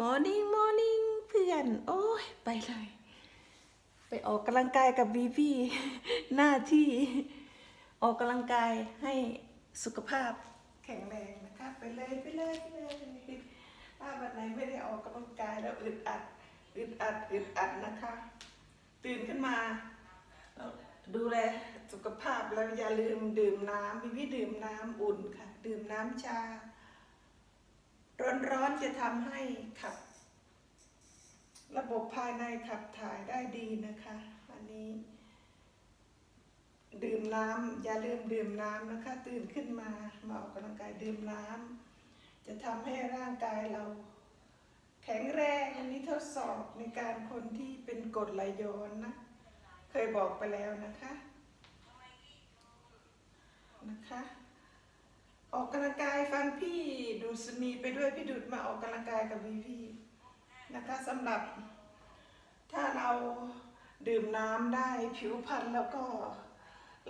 Morning Morning เพื่อน โอ้ย ไปเลย ไปออกกำลังกายกับบีบีหน้าที่ออกกำลังกายให้สุขภาพแข็งแรงนะคะ ไปเลยไปเลยไปเลยถ้าวันไหนไม่ได้ออกกำลังกายแล้วอึดอัดอึดอัดอึดอัดนะคะ ตื่นขึ้นมา ดูแลสุขภาพแล้วอย่าลืมดื่มน้ำพี่พี่ดื่มน้ำอุ่นค่ะ ดื่มน้ำชา ร้อนๆจะทำให้ขับ ระบบภายในขับถ่ายได้ดีนะคะ อันนี้ ดื่มน้ำอย่าลืมดื่มน้ำนะคะ ตื่นขึ้นมามาออกกำลังกายดื่มน้ำจะทำให้ร่างกายเรา แข็งแรงอันนี้ทดสอบในการคนที่เป็นกรดไหลย้อนนะ เคยบอกไปแล้วนะคะนะคะ ออกกำลังกายฟังพี่ดูสนีไปด้วยพี่ดูดมาออกกำลังกายกับพี่พี่นะคะสำหรับ ถ้าเราดื่มน้ำได้ผิวพรรณแล้วก็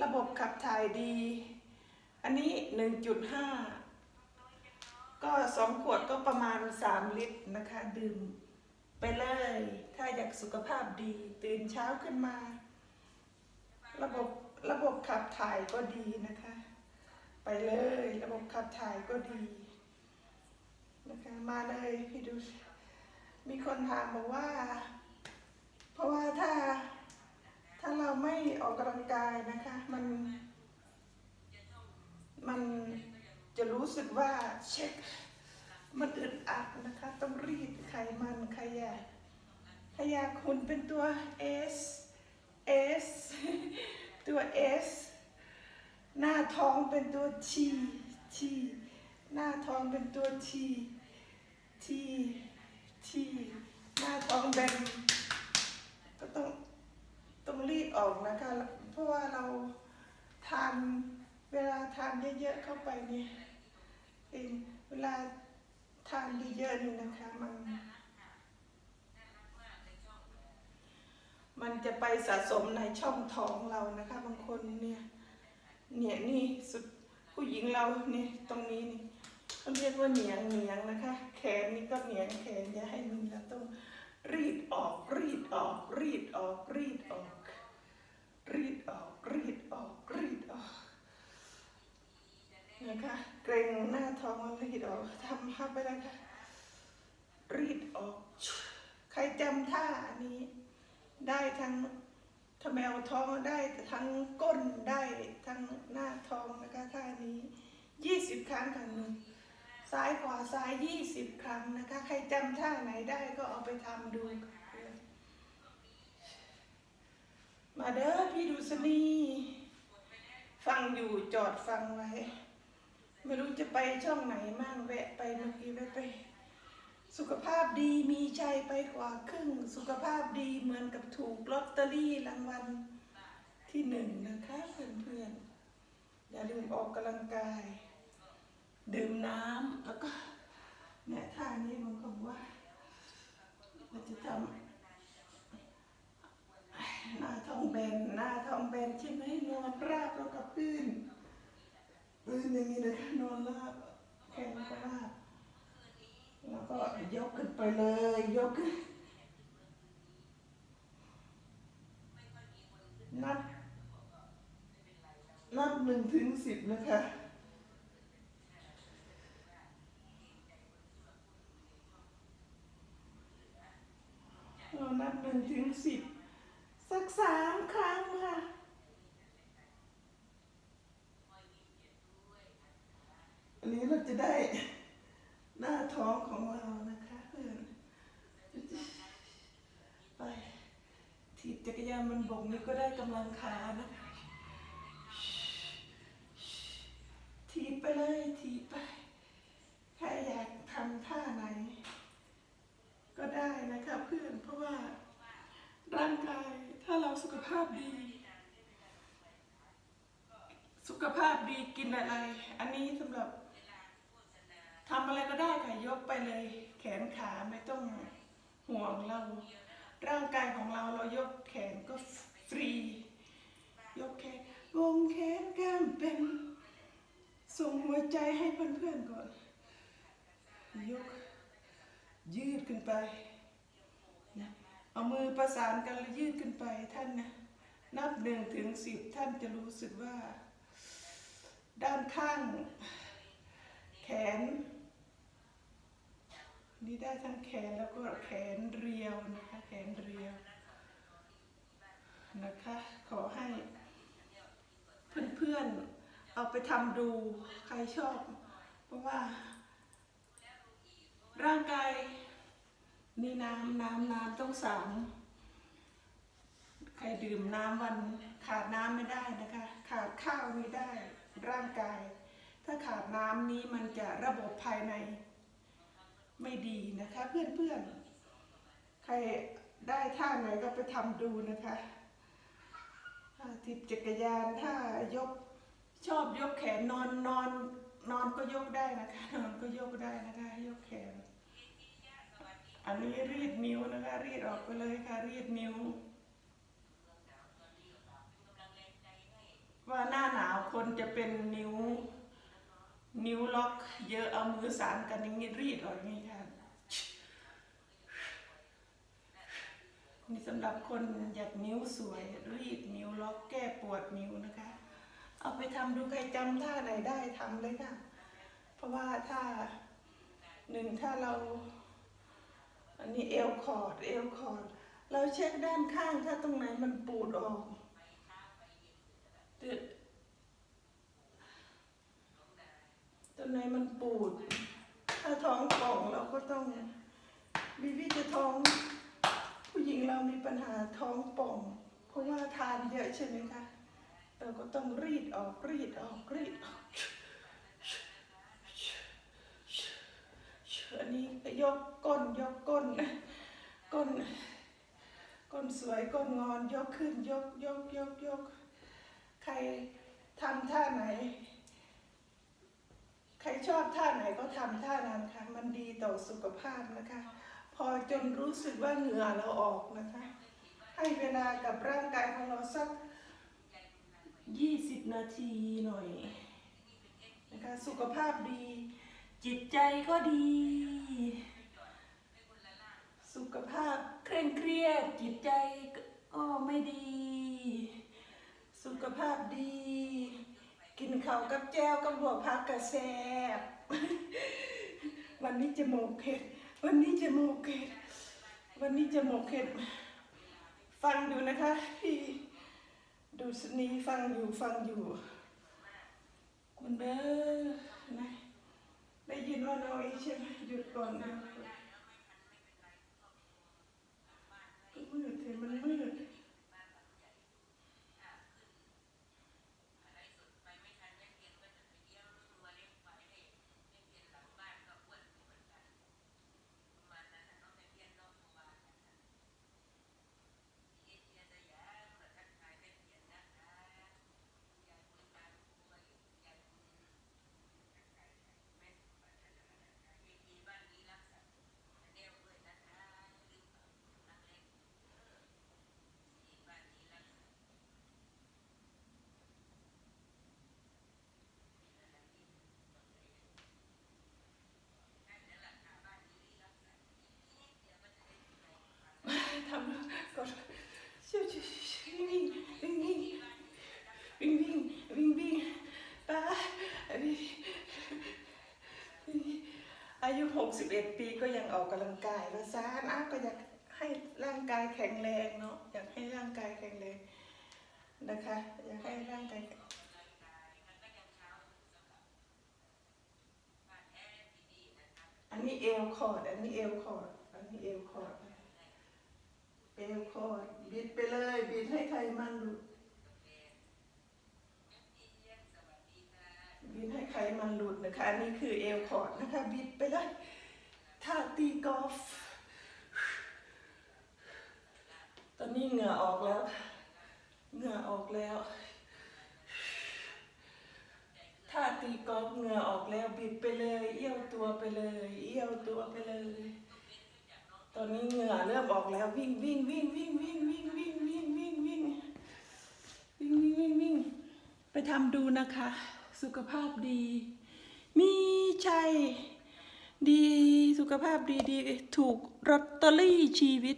ระบบขับถ่ายดี อันนี้ 1.5 ก็สองขวดก็ประมาณ 3 ลิตรนะคะ ดื่มไปเลย ถ้าอยากสุขภาพดี ตื่นเช้าขึ้นมา ระบบระบบขับถ่ายก็ดีนะคะ ไปเลย ระบบขับถ่ายก็ดีนะคะมาเลยพี่ดูมีคนถามบอกว่า เพราะว่าถ้าถ้าเราไม่ออกกำลังกายนะคะ มัน มันจะรู้สึกว่าเช็ค มันอึดอัดนะคะ ต้องรีดไขมันขยะขยะคุณเป็นตัว S S ตัว S หน้าท้องเป็นตัว T T หน้าท้องเป็นตัว T T T หน้าท้องแบนก็ต้องต้องรีดออกนะคะ เพราะว่าเราทานเวลาทานเยอะๆเข้าไปเนี่ยเองเวลาทานเยอะๆนี่นะคะมันมันจะไปสะสมในช่องท้องเรานะคะ บางคนเนี่ย เนี่ยนี่สุดผู้หญิงเราเนี่ยตรงนี้นี่เขาเรียกว่าเหนียงเหนียงนะคะ แขนนี่ก็เหนียงแขนอย่าให้มันเราต้องรีดออกรีดออกรีดออกรีดออก รีดออกรีดออกรีดออกนะคะเกรงหน้าท้องรีดออกทำเข้าไปเลยค่ะรีดออก ใครจำท่าอันนี้ได้ทั้ง ถ้าแมวท้องได้ทั้งก้นได้ทั้งหน้าท้องนะคะท่านี้ยี่สิบครั้งค่ะหนึ่งซ้ายขวาซ้ายยี่สิบครั้งนะคะ ใครจำท่าไหนได้ก็เอาไปทำดู มาเด้อพี่ดุษณีฟังอยู่จอดฟังไว้ ไม่รู้จะไปช่องไหนมั่งแวะไปเมื่อกี้แวะไป สุขภาพดีมีชัยไปกว่าครึ่ง สุขภาพดีเหมือนกับถูกลอตเตอรี่รางวัลที่หนึ่งนะคะเพื่อนๆ อย่าลืมออกกำลังกาย ดื่มน้ำแล้วก็เนี่ยท่านี้มันคงว่ามันจะทำหน้าท้องแบนหน้าท้องแบนใช่ไหมนอนราบแล้วก็พื้นพื้นอย่างนี้นะคะนอนราบแขนก็ราบ แล้วก็ยกขึ้นไปเลย ยกขึ้นนับนับหนึ่งถึงสิบนะคะเรานับหนึ่งถึงสิบสักสามครั้งค่ะอันนี้เราจะได้ หน้าท้องของเรานะคะเพื่อนไปถีบจักรยาน มันบกนี่ก็ได้กำลังขานะคะถีบไปเลยถีบไป ใครอยากทำท่าไหน ก็ได้นะคะเพื่อนเพราะว่า ร่างกายถ้าเราสุขภาพดี สุขภาพดีกินอะไร อันนี้สำหรับทำอะไรก็ได้ค่ะยกไปเลย แขนขาไม่ต้องห่วงเรา ร่างกายของเราเรายกแขนก็ฟรี ยกแขนวงแขนกล้ามเป็นส่งหัวใจให้เพื่อนๆก่อน ยก ยืดขึ้นไปนะเอามือประสานกันแล้วยืดขึ้นไปท่านนะนับหนึ่งถึงสิบท่านจะรู้สึกว่า ด้านข้าง แขน นี่ได้ทั้งแขนแล้วก็แขนเรียวนะคะแขนเรียวนะคะ ขอให้เพื่อนๆเอาไปทำดูใครชอบ เพราะว่า ร่างกายนี่น้ำน้ำน้ำต้องสามใครดื่มน้ำวันขาดน้ำไม่ได้นะคะ ขาดข้าวไม่ได้ร่างกาย ถ้าขาดน้ำนี้มันจะระบบภายใน ไม่ดีนะคะ เพื่อนๆ ใครได้ท่าไหนก็ไปทำดูนะคะทิบจักรยานถ้ายกชอบยกแขนนอนนอนนอนก็ยกได้นะคะ นอนก็ยกได้นะคะ ยกแขน อันนี้รีดนิ้วนะคะ รีดออกไปเลยค่ะ รีดนิ้ว ว่าหน้าหนาวคนจะเป็นนิ้ว นิ้วล็อกเยอะเอามือสานกันอย่างนี้รีดออกอย่างนี้ค่ะนี่สำหรับคนอยากนิ้วสวยรีดนิ้วล็อกแก้ปวดนิ้วนะคะ เอาไปทำดูใครจำท่าไหนได้ทำเลยค่ะ เพราะว่าถ้าหนึ่งถ้าเรา อันนี้เอวคอร์ดเอวคอร์ดเราเช็คด้านข้างถ้าตรงไหนมันปูดออกตึ ตรงไหนมันปูด ถ้าท้องป่องเราก็ต้องวิวิจะท้อง ผู้หญิงเรามีปัญหาท้องป่อง เพราะว่าทานเยอะใช่ไหมคะเราก็ต้องรีดออกรีดออกรีดออกอันนี้ยกก้นยกก้นก้นก้นสวยก้นงอนยกขึ้นยกยกยกยกใครทำท่าไหน ใครชอบท่าไหนก็ทำท่านั้นค่ะ มันดีต่อสุขภาพนะคะ พอจนรู้สึกว่าเหงื่อเราออกนะคะ ให้เวลากับร่างกายของเราสัก 20 นาทีหน่อยนะคะสุขภาพดี จิตใจก็ดี สุขภาพเคร่งเครียด จิตใจก็ไม่ดี สุขภาพดี กินข้าวกับแจ้วกับลวกผักกระแซบวันนี้จะโมกเข็ด วันนี้จะโมกเข็ด วันนี้จะโมกเข็ด ฟังดูนะคะพี่ดูสนีฟังอยู่ฟังอยู่ คุณเบอร์นะได้ยินว่าน้อยใช่ไหมหยุดก่อนนะมืดเห็นมันมืด ทำก็ชิวชิววิ่งวิ่งวิ่งวิ่งวิ่งวิ่งวิ่งป้าวิ่ง อายุ61 ปีก็ยังออกกำลังกายแล้วซานะก็อยากให้ร่างกายแข็งแรงเนาะอยากให้ร่างกายแข็งแรงนะคะอยากให้ร่างกายอันนี้เอวคอร์ดอันนี้เอวคอร์ดอันนี้เอวคอร์ดเอวคอร์ดบิดไปเลยบิดให้ใครมันหลุด บิดให้ใครมันหลุดนะคะ อันนี้คือเอวคอร์ดนะคะ บิดไปเลยท่าตีกอล์ฟตอนนี้เหงื่อออกแล้วเหงื่อออกแล้วท่าตีกอล์ฟเหงื่อออกแล้วบิดไปเลย เอี้ยวตัวไปเลย เอี้ยวตัวไปเลย ตอนนี้เหงื่อเริ่มออกแล้ววิ่งวิ่งวิ่งวิ่งวิ่งวิ่งวิ่งวิ่งวิ่งวิ่งวิ่งวิ่งวิ่งวิ่งไปทำดูนะคะ สุขภาพดี มีชัย ดี สุขภาพดีดี ถูกลอตเตอรี่ชีวิต